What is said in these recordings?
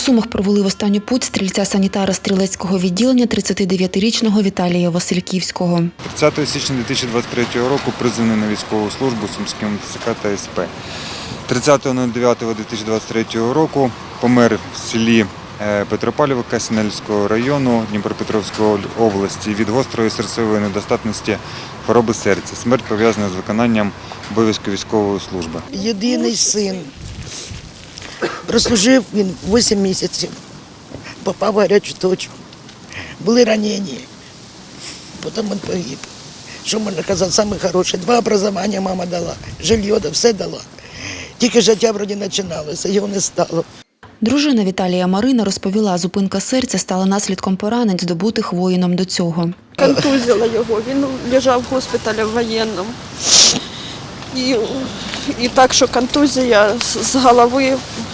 Сумах провели в останню путь стрільця санітара стрілецького відділення 39-річного Віталія Васильківського. 30 січня 2023 року призваний на військову службу Сумським ТЦК та СП. 30.09.2023 року помер в селі е, Петропавлівка Сінельського району Дніпропетровської області від гострої серцевої недостатності хвороби серця. Смерть пов'язана з виконанням обов'язку військової служби. єдиний син. Прослужив він 8 місяців, попав в гарячу точку. Були ранені, потім він погиб. Що можна казати, саме хороше. Два образування мама дала, жилье, да, все дала. Тільки життя вроді починалося, його не стало. Дружина Віталія Марина розповіла, зупинка серця стала наслідком поранень, здобутих воїном до цього. контузила його. Він лежав в госпіталі в воєнному. І, і так, що контузія з- з голови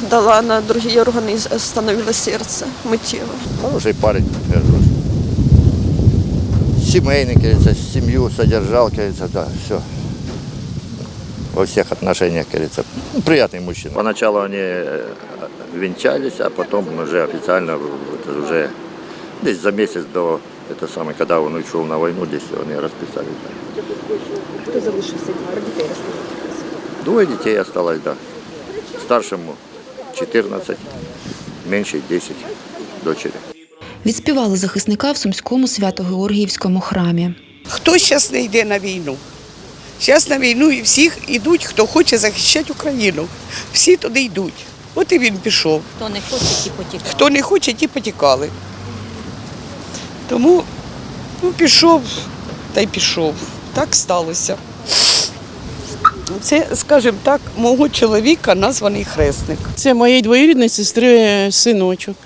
дала на другі органи, становило серце миттєво. Хороший парень, кажу. Семейный, говорится, семью содержал, говорится, да, все. Во всех отношениях, говорится. Ну, приятный мужчина. Поначалу они э, венчались, а потом уже официально, это уже здесь за месяц до, это самое, когда он ушел на войну, здесь они расписались. Да. Хто залишився про дітей? Розкажіть. Двое детей осталось, да. Старшему 14, меньше 10 дочери. Відспівали захисника в Сумському свято-Георгіївському храмі. Хто зараз не йде на війну? Зараз на війну і всіх йдуть, хто хоче захищати Україну. Всі туди йдуть. От і він пішов. Хто не хоче, ті потікали. Хто не хоче, ті потікали. Тому ну, пішов та й пішов. Так сталося. Це, скажімо так, мого чоловіка названий хресник. Це моєї двоюрідної сестри синочок.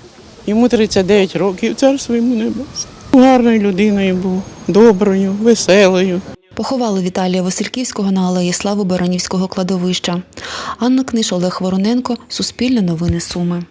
Йому 39 років, царство йому небесне. Гарною людиною був, доброю, веселою. Поховали Віталія Васильківського на алеї Слави Баранівського кладовища. Анна Книш, Олег Вороненко, Суспільне новини Суми.